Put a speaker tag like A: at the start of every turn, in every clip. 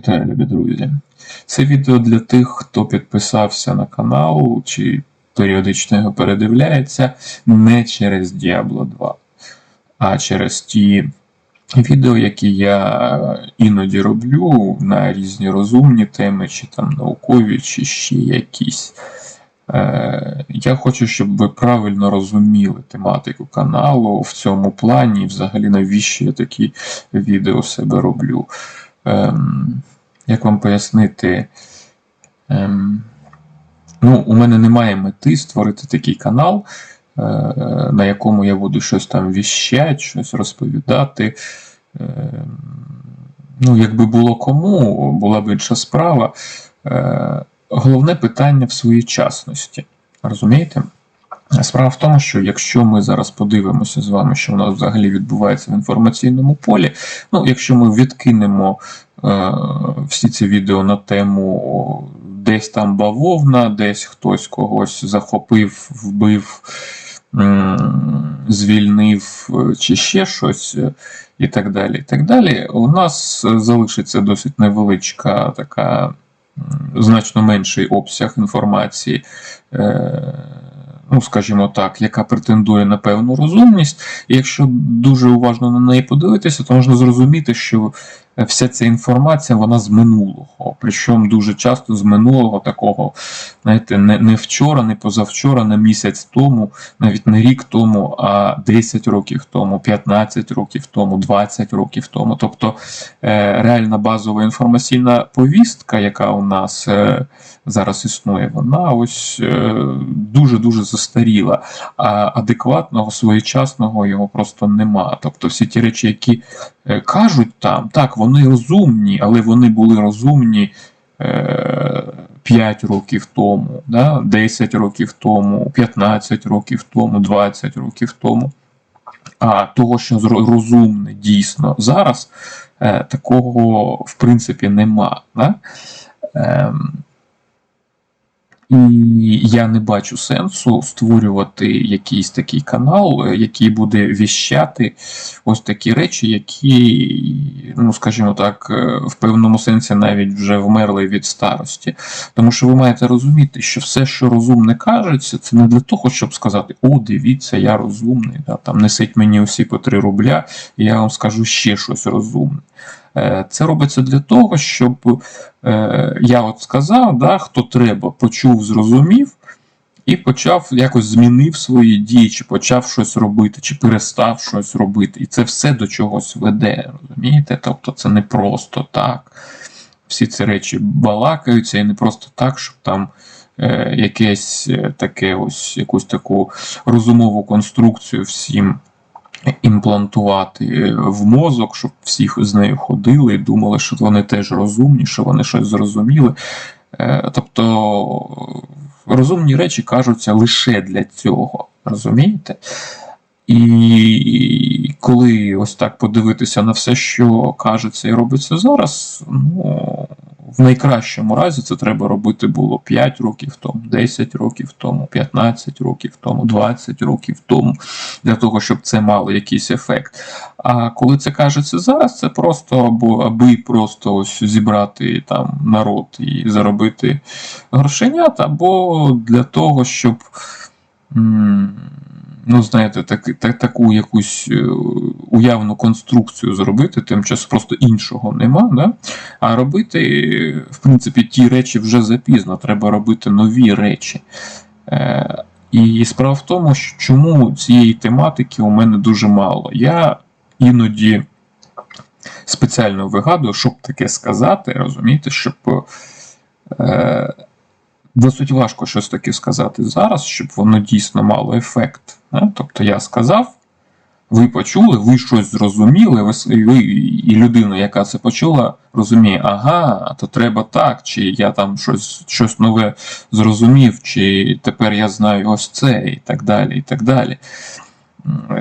A: Вітаю, любі друзі! Це відео для тих, хто підписався на канал чи періодично його передивляється не через Diablo 2, а через ті відео, які я іноді роблю на різні розумні теми, чи там наукові, чи ще якісь. Е, Я хочу, щоб ви правильно розуміли тематику каналу в цьому плані, і взагалі навіщо я такі відео себе роблю. Ем, Як вам пояснити? Ем, Ну, у мене немає мети створити такий канал, е, на якому я буду щось там віщати, щось розповідати. Ем, Ну, якби було кому, була б інша справа. Е, Головне питання в своєчасності. Розумієте? Справа в тому, що якщо ми зараз подивимося з вами, що в нас взагалі відбувається в інформаційному полі, ну, якщо ми відкинемо е, всі ці відео на тему десь там бавовна, десь хтось когось захопив, вбив, м, звільнив е, чи ще щось, е, і так далі. і так далі, У нас залишиться досить невеличка така значно менший обсяг інформації. Е, ну, скажімо так, яка претендує на певну розумність, і якщо дуже уважно на неї подивитися, то можна зрозуміти, що вся ця інформація вона з минулого. Причому дуже часто з минулого такого, знаєте, не, не вчора, не позавчора, не місяць тому, навіть не рік тому, а 10 років тому, 15 років тому, 20 років тому. Тобто е, реальна базова інформаційна повістка, яка у нас е, зараз існує, вона ось дуже-дуже застаріла, а адекватного, своєчасного його просто нема. Тобто всі ті речі, які е, кажуть там, так, вони розумні, але вони були розумні. 5 років тому, да, 10 років тому, 15 років тому, 20 років тому. А того, що розумне дійсно зараз, е, такого в принципі нема. Да? І я не бачу сенсу створювати якийсь такий канал, який буде віщати ось такі речі, які, ну скажімо так, е, в певному сенсі навіть вже вмерли від старості. Тому що ви маєте розуміти, що все, що розумне кажеться, це не для того, щоб сказати: О, дивіться, я розумний, да, там несіть мені усі по 3 рубля, і я вам скажу ще щось розумне. Е, це робиться для того, щоб е, я от сказав, да, хто треба, почув, зрозумів і почав якось змінив свої дії, чи почав щось робити, чи перестав щось робити. І це все до чогось веде. розумієте? Тобто це не просто так. Всі ці речі балакаються, і не просто так, щоб там е, якесь е, таке ось якусь таку розумову конструкцію всім імплантувати в мозок, щоб всіх з нею ходили і думали, що вони теж розумні, що вони щось зрозуміли. Е, тобто розумні речі кажуться лише для цього, розумієте? І коли ось так подивитися на все, що кажеться і робиться зараз, ну в найкращому разі це треба робити було 5 років тому, 10 років тому, 15 років тому, 20 років тому, для того, щоб це мало якийсь ефект. А коли це кажеться зараз, це просто або аби просто ось зібрати там народ і заробити грошенят, або для того, щоб. Ну, знаєте, так, так, таку якусь е, уявну конструкцію зробити, тим часом просто іншого нема. Да? А робити, в принципі, ті речі вже запізно, треба робити нові речі. Е, І справа в тому, що чому цієї тематики у мене дуже мало. Я іноді спеціально вигадую, щоб таке сказати, розумієте, щоб. Е, Досить важко щось таке сказати зараз, щоб воно дійсно мало ефект. Тобто я сказав, ви почули, ви щось зрозуміли, ви, ви і людина, яка це почула, розуміє, ага, то треба так, чи я там щось щось нове зрозумів, чи тепер я знаю ось це, і так далі. і так далі.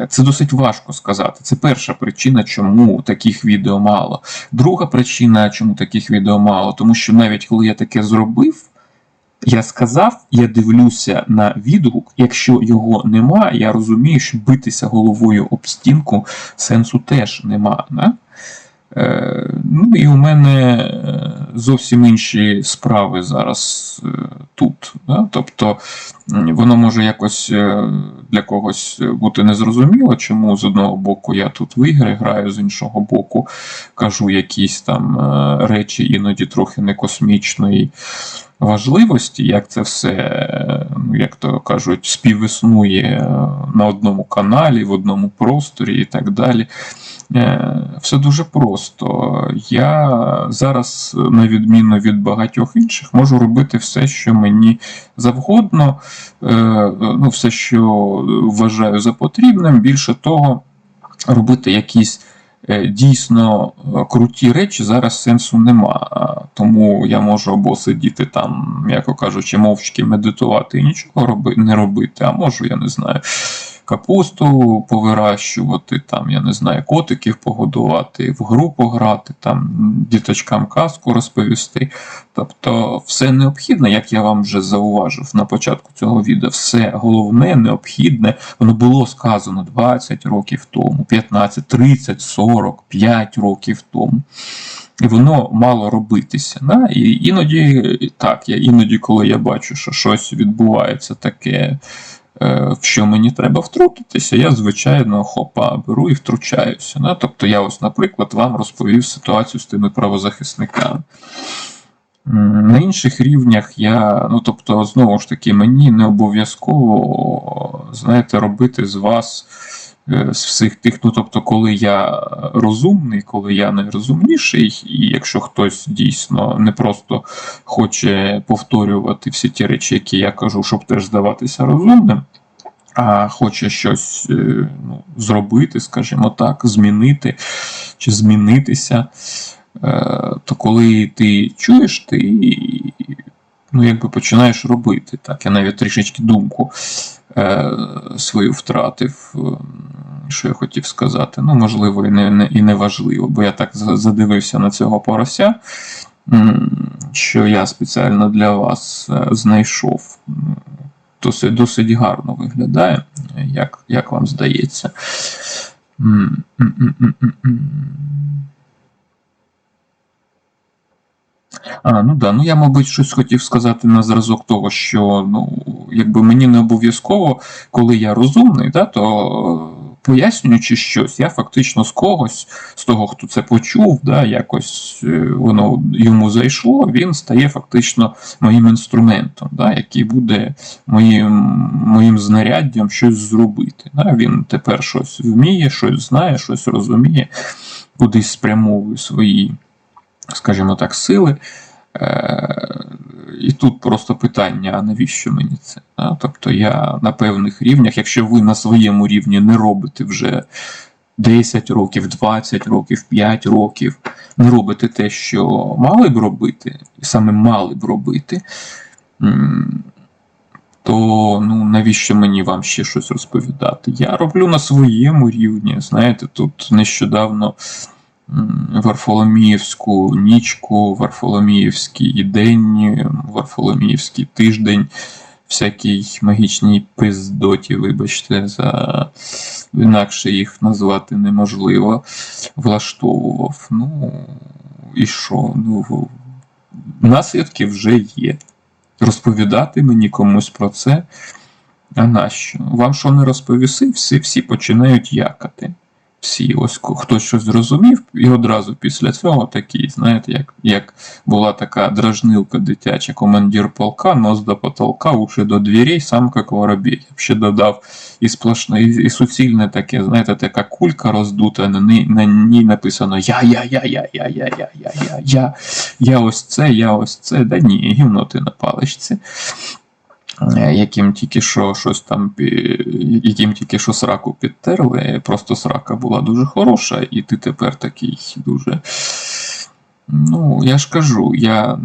A: Це досить важко сказати. Це перша причина, чому таких відео мало. Друга причина, чому таких відео мало, тому що навіть коли я таке зробив. Я сказав, я дивлюся на відгук. Якщо його нема, я розумію, що битися головою об стінку сенсу теж нема. Да? Е, Ну і у мене е, зовсім інші справи зараз е, тут. Да? Тобто воно може якось е, для когось бути незрозуміло, чому з одного боку я тут в ігри граю, з іншого боку кажу якісь там е, речі іноді трохи не космічної важливості, як це все, ну, як то кажуть, співіснує е, на одному каналі, в одному просторі і так далі. Е, Все дуже просто. Я зараз, на відміну від багатьох інших, можу робити все, що мені завгодно, е, ну, все, що вважаю за потрібним. Більше того, робити якісь дійсно е, круті речі зараз сенсу нема. Тому я можу або сидіти там, м'яко кажучи, мовчки медитувати і нічого роби, не робити, а можу, я не знаю. Капусту повирощувати, там, я не знаю, котиків погодувати, в гру пограти, там, діточкам казку розповісти. Тобто, все необхідне, як я вам вже зауважив на початку цього відео, все головне, необхідне, воно було сказано 20 років тому, 15, 30, 40, 5 років тому. І воно мало робитися. Да? І іноді, так, я іноді, коли я бачу, що щось відбувається таке, в що мені треба втрутитися, я, звичайно, хопа, беру і втручаюся. Да? Тобто я ось, наприклад, вам розповів ситуацію з тими правозахисниками. На інших рівнях я, ну тобто, знову ж таки, мені не обов'язково, знаєте, робити з вас е, з всіх тих, ну тобто, коли я розумний, коли я найрозумніший, і якщо хтось дійсно не просто хоче повторювати всі ті речі, які я кажу, щоб теж здаватися розумним. А хоче щось е, ну, зробити, скажімо так, змінити чи змінитися, е, то коли ти чуєш, ти ну, якби починаєш робити. Так, я навіть трішечки думку е, свою втратив, е, що я хотів сказати. Ну, можливо, і не, не, і не важливо, бо я так задивився на цього порося, що я спеціально для вас е, знайшов. Досить, досить гарно виглядає, як, як вам здається. А, ну да, ну я, мабуть, щось хотів сказати на зразок того, що ну, якби мені не обов'язково, коли я розумний, да, то е, пояснюючи щось, я фактично з когось, з того, хто це почув, да, якось е, воно йому зайшло, він стає фактично моїм інструментом, да, який буде моїм, моїм знаряддям щось зробити. Да. Він тепер щось вміє, щось знає, щось розуміє, кудись спрямовує свої скажімо так, сили. Е, І тут просто питання: а навіщо мені це? Тобто я на певних рівнях, якщо ви на своєму рівні не робите вже 10 років, 20 років, 5 років, не робите те, що мали б робити, і саме мали б робити, то ну, навіщо мені вам ще щось розповідати? Я роблю на своєму рівні. Знаєте, тут нещодавно Варфоломіївську нічку, Варфоломіївський день, Варфоломіївський тиждень, всякій магічній пиздоті, вибачте, за інакше їх назвати неможливо, влаштовував. Ну, і що? Ну, наслідки вже є. Розповідати мені комусь про це. А нащо? Вам що не розповіси, всі, всі починають якати. Всі, ось хтось щось зрозумів, і одразу після цього такий, знаєте, як, як була така дражнилка дитяча, командир полка, нос до потолка, уши до дверей, сам як воробей. Я б ще додав і сплошне, і, і суцільне таке, знаєте, така кулька роздута, на ній, на ній написано я, я, я, я, я, я, я, я, я, я, я ось це, я ось це. Да ні, гівно ти на паличці. Е, Яким тільки що щось там, яким тільки що сраку підтерли, просто срака була дуже хороша, і ти тепер такий дуже. Ну, я ж кажу, я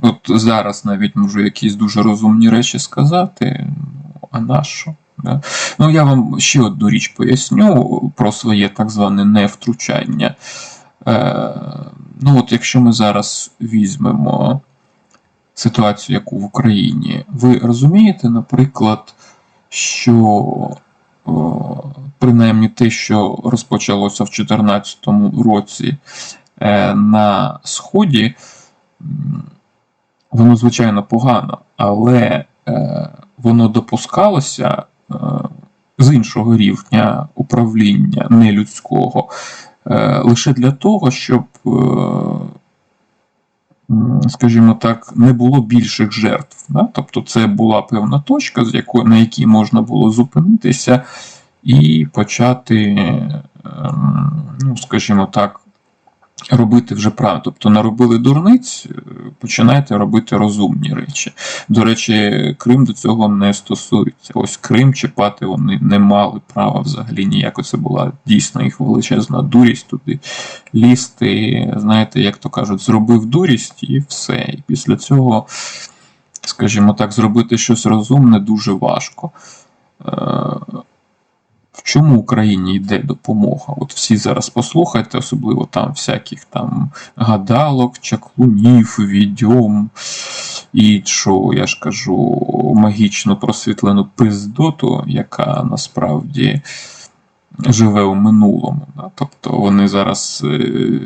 A: от зараз навіть можу якісь дуже розумні речі сказати, ну, а на що? Да? Ну, я вам ще одну річ поясню про своє так зване невтручання. Е, ну, от якщо ми зараз візьмемо ситуацію, яку в Україні, ви розумієте, наприклад, що принаймні те, що розпочалося в 2014 році е, на Сході, воно звичайно погано, але е, воно допускалося е, з іншого рівня управління нелюдського е, лише для того, щоб, е, скажімо так, не було більших жертв. Да? Тобто це була певна точка, з якої, на якій можна було зупинитися і почати, ем, ну, скажімо так, робити вже правильно. Тобто наробили дурниць, е, починайте робити розумні речі. До речі, Крим до цього не стосується. Ось Крим чіпати вони не мали права взагалі ніяко. Це була дійсно їх величезна дурість туди лізти. Знаєте, як то кажуть, зробив дурість і все. І після цього, скажімо так, зробити щось розумне дуже важко. Чому Україні йде допомога? От всі зараз послухайте, особливо там всяких там гадалок, чаклунів, відьом і що я ж кажу, магічно просвітлену пиздоту, яка насправді живе у минулому. Да? Тобто вони зараз е,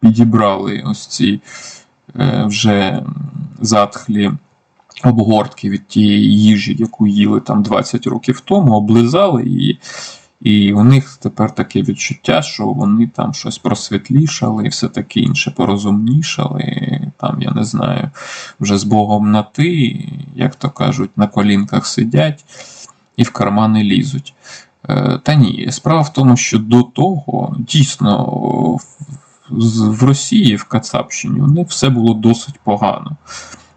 A: підібрали ось ці е, вже затхлі обгортки від тієї їжі, яку їли там 20 років тому, облизали її. І у них тепер таке відчуття, що вони там щось просвітлішали і все таке інше порозумнішали. Там, я не знаю, вже з Богом на ти, як то кажуть, на колінках сидять і в кармани лізуть. Е, Та ні, справа в тому, що до того дійсно в- в Росії, в Кацапщині, у них все було досить погано.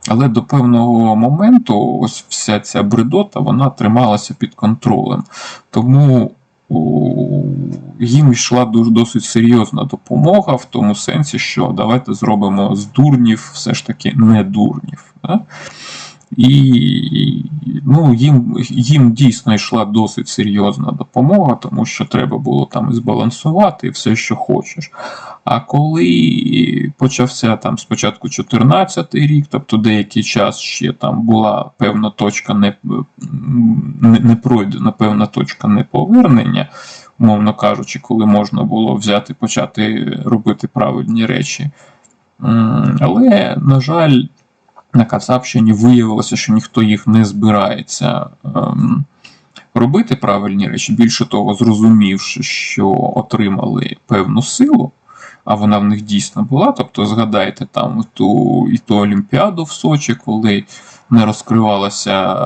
A: Але до певного моменту ось вся ця бредота вона трималася під контролем. Тому їм йшла дуже досить серйозна допомога в тому сенсі, що давайте зробимо з дурнів все ж таки не дурнів. Да? І ну, їм, їм дійсно йшла досить серйозна допомога, тому що треба було там збалансувати все, що хочеш. А коли почався там спочатку 14 рік, тобто деякий час ще там була певна точка не, не, не пройдена, певна точка неповернення, умовно кажучи, коли можна було взяти, почати робити правильні речі. Але, на жаль, на Кацапщині виявилося, що ніхто їх не збирається ем, робити правильні речі. Більше того, зрозумівши, що отримали певну силу, а вона в них дійсно була. Тобто, згадайте там ту і ту Олімпіаду в Сочі, коли не розкривалася,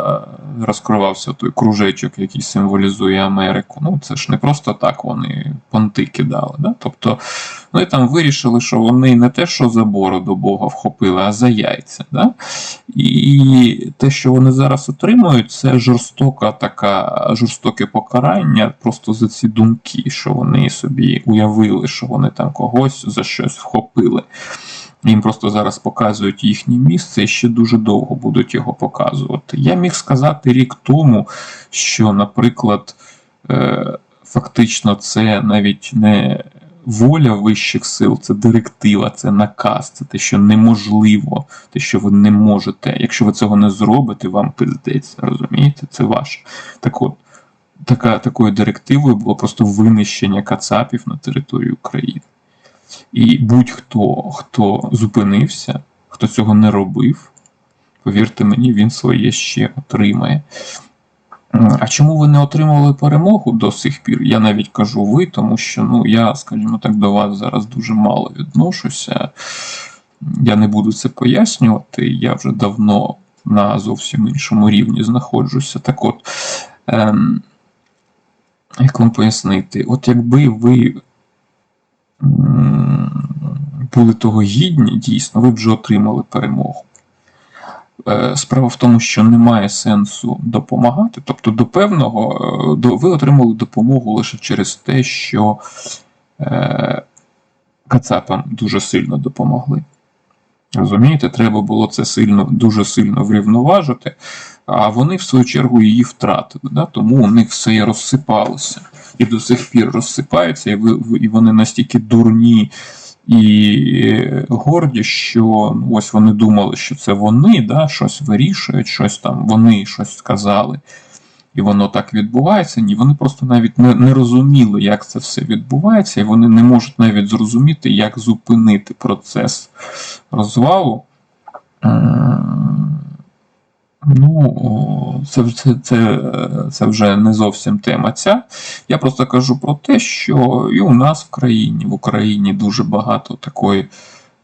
A: розкривався той кружечок, який символізує Америку. Ну, це ж не просто так вони понти кидали. Да? Тобто, вони там вирішили, що вони не те, що за бороду Бога вхопили, а за яйця. Да? І те, що вони зараз отримують, це жорстока така, жорстоке покарання просто за ці думки, що вони собі уявили, що вони там когось за щось вхопили. Їм просто зараз показують їхнє місце і ще дуже довго будуть його показувати. Я міг сказати рік тому, що, наприклад, е, фактично це навіть не воля вищих сил, це директива, це наказ, це те, що неможливо, те, що ви не можете. Якщо ви цього не зробите, вам пиздець, розумієте? Це ваше. Так от, така, такою директивою було просто винищення кацапів на території України. І будь-хто, хто зупинився, хто цього не робив, повірте мені, він своє ще отримає. А чому ви не отримали перемогу до сих пір? Я навіть кажу ви, тому що ну, я, скажімо так, до вас зараз дуже мало відношуся. Я не буду це пояснювати. Я вже давно на зовсім іншому рівні знаходжуся. Так от, ем, як вам пояснити, от якби ви були того гідні, дійсно, ви б вже отримали перемогу. Е, Справа в тому, що немає сенсу допомагати. Тобто, до певного е, до, ви отримали допомогу лише через те, що е, Кацапам дуже сильно допомогли. Розумієте, треба було це сильно, дуже сильно врівноважити, а вони, в свою чергу, її втратили. Да? Тому у них все і розсипалося. І до сих пір розсипається, і, вони настільки дурні і горді, що ну, ось вони думали, що це вони да, щось вирішують, щось там вони щось сказали. і воно так відбувається. Ні, вони просто навіть не, не розуміли, як це все відбувається, і вони не можуть навіть зрозуміти, як зупинити процес розвалу. Ну, це, це, це, це вже не зовсім тема ця. Я просто кажу про те, що і у нас в країні, в Україні дуже багато такої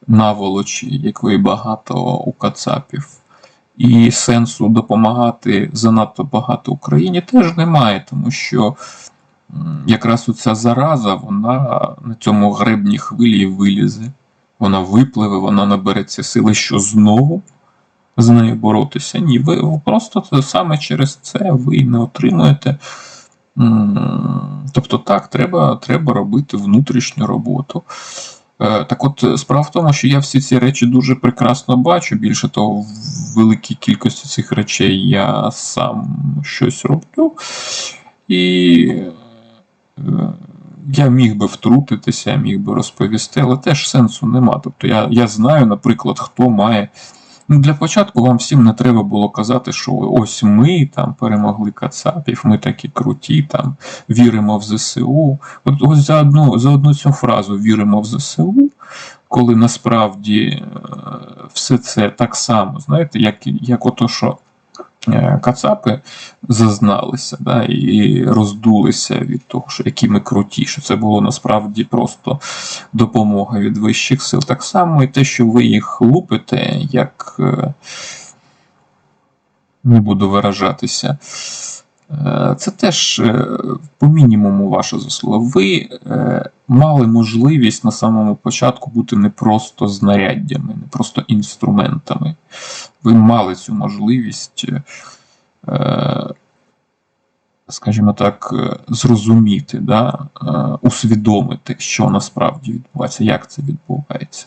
A: наволочі, якої багато у Кацапів. І сенсу допомагати занадто багато Україні теж немає, тому що якраз оця зараза, вона на цьому гребні хвилі вилізе. Вона випливе, вона набереться сили, що знову з нею боротися. Ні, ви просто саме через це ви не отримуєте. Тобто, так, треба, треба робити внутрішню роботу. Е, Так от, справа в тому, що я всі ці речі дуже прекрасно бачу. Більше того, в великій кількості цих речей я сам щось роблю. І е, я міг би втрутитися, я міг би розповісти, але теж сенсу нема. Тобто я, я знаю, наприклад, хто має. Ну, для початку вам всім не треба було казати, що ось ми там перемогли Кацапів, ми такі круті, там віримо в ЗСУ. От ось за одну, за одну цю фразу віримо в ЗСУ, коли насправді е, все це так само, знаєте, як, як ото, що Кацапи зазналися да, і роздулися від того, що які ми круті, що це було насправді просто допомога від вищих сил. Так само і те, що ви їх лупите, як е, не буду виражатися. Е, Це теж е, по мінімуму ваша заслуга. Ви е, мали можливість на самому початку бути не просто знаряддями, не просто інструментами. Ви мали цю можливість, скажімо так, зрозуміти, да, усвідомити, що насправді відбувається, як це відбувається.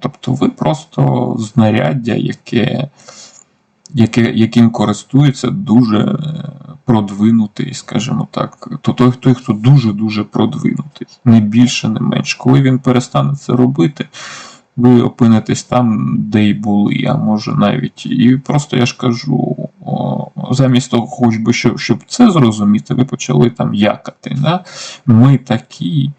A: Тобто ви просто знаряддя, яке, яким користується дуже е, продвинутий, скажімо так, то той, той, хто дуже-дуже продвинутий, не більше, не менше. Коли він перестане це робити, ви опинитесь там, де й були, а може навіть. І просто я ж кажу, замість того, хоч би щоб, щоб це зрозуміти, ви почали там якати. Да? Ми такі.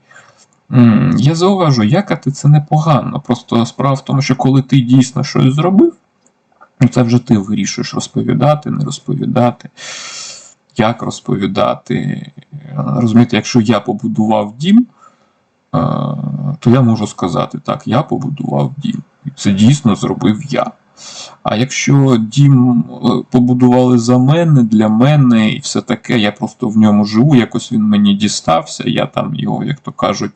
A: Я зауважу, якати це непогано. Просто справа в тому, що коли ти дійсно щось зробив, це вже ти вирішуєш розповідати, не розповідати, як розповідати. Розумієте, якщо я побудував дім, е, то я можу сказати, так, я побудував дім. Це дійсно зробив я. А якщо дім е, побудували за мене, для мене і все таке, я просто в ньому живу, якось він мені дістався, я там його, як то кажуть,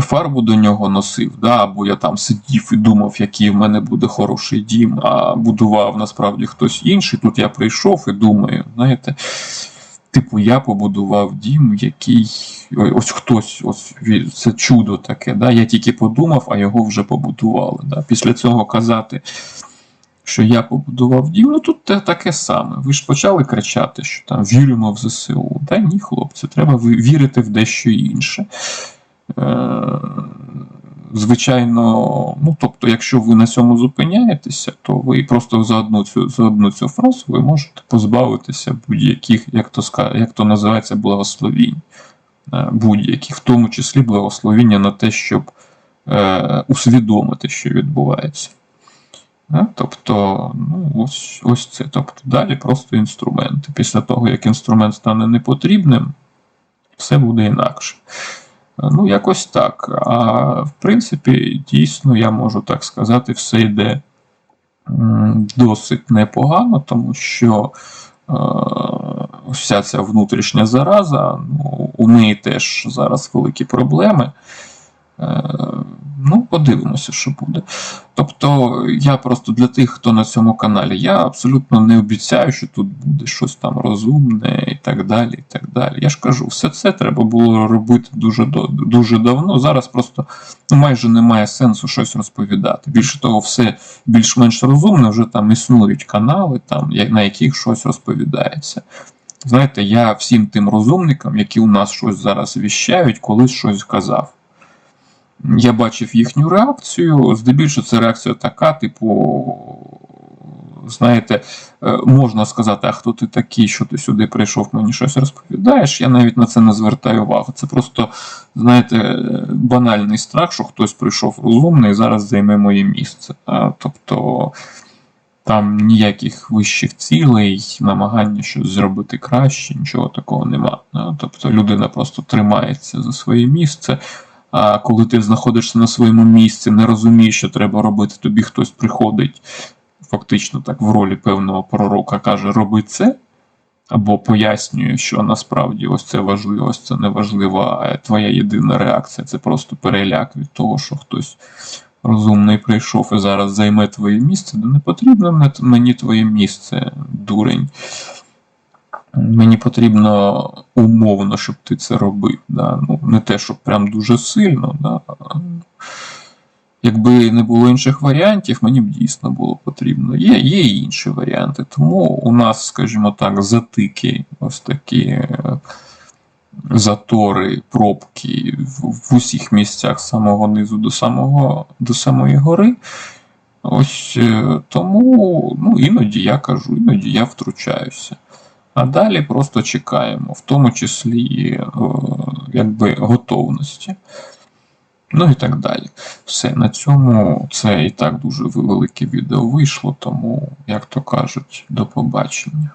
A: фарбу до нього носив, да, або я там сидів і думав, який в мене буде хороший дім, а будував насправді хтось інший. Тут я прийшов і думаю, знаєте, типу, я побудував дім, який ось хтось, ось це чудо таке. Да? Я тільки подумав, а його вже побудували. Да? Після цього казати, що я побудував дім, ну тут таке саме. Ви ж почали кричати, що там віримо в ЗСУ. Та ні, хлопці, треба вірити в дещо інше. Е, Звичайно, ну тобто, якщо ви на цьому зупиняєтеся, то ви просто за одну цю за одну цю фразу ви можете позбавитися будь-яких, як то як то називається, благословінь, Е, будь-яких, в тому числі благословіння на те, щоб е, усвідомити, що відбувається. Е, Тобто, ну, ось, ось це. Тобто, далі просто інструменти. Після того, як інструмент стане непотрібним, все буде інакше. Ну, якось так. А в принципі, дійсно, я можу так сказати, все йде досить непогано, тому що е, вся ця внутрішня зараза, ну, у неї теж зараз великі проблеми. Е, Ну, подивимося, що буде. Тобто, я просто для тих, хто на цьому каналі, я абсолютно не обіцяю, що тут буде щось там розумне і так далі. і так далі. Я ж кажу, все це треба було робити дуже дуже давно. Зараз просто ну, майже немає сенсу щось розповідати. Більше того, все більш-менш розумне, вже там існують канали, там, на яких щось розповідається. Знаєте, я всім тим розумникам, які у нас щось зараз віщають, колись щось казав. Я бачив їхню реакцію. Здебільшого це реакція така, типу, знаєте, е, можна сказати, а хто ти такий, що ти сюди прийшов, мені щось розповідаєш. Я навіть на це не звертаю увагу. Це просто, знаєте, банальний страх, що хтось прийшов розумний і зараз займе моє місце. Тобто там ніяких вищих цілей, намагання щось зробити краще, нічого такого нема. Тобто людина просто тримається за своє місце. А коли ти знаходишся на своєму місці, не розумієш, що треба робити, тобі хтось приходить фактично так в ролі певного пророка, каже, роби це, або пояснює, що насправді ось це важливо, ось це не важливо, твоя єдина реакція це просто переляк від того, що хтось розумний прийшов і зараз займе твоє місце, де не потрібно мені твоє місце, дурень. Мені потрібно умовно, щоб ти це робив. Да? Ну, не те, щоб прям дуже сильно. Да? Якби не було інших варіантів, мені б дійсно було потрібно. Є, є інші варіанти. Тому у нас, скажімо так, затики, ось такі е, затори, пробки в, в усіх місцях з самого низу до самого до самої гори. Ось е, тому ну, іноді я кажу, іноді я втручаюся. А далі просто чекаємо, в тому числі е, якби готовності. Ну і так далі. Все, на цьому це і так дуже велике відео вийшло, тому, як то кажуть, до побачення.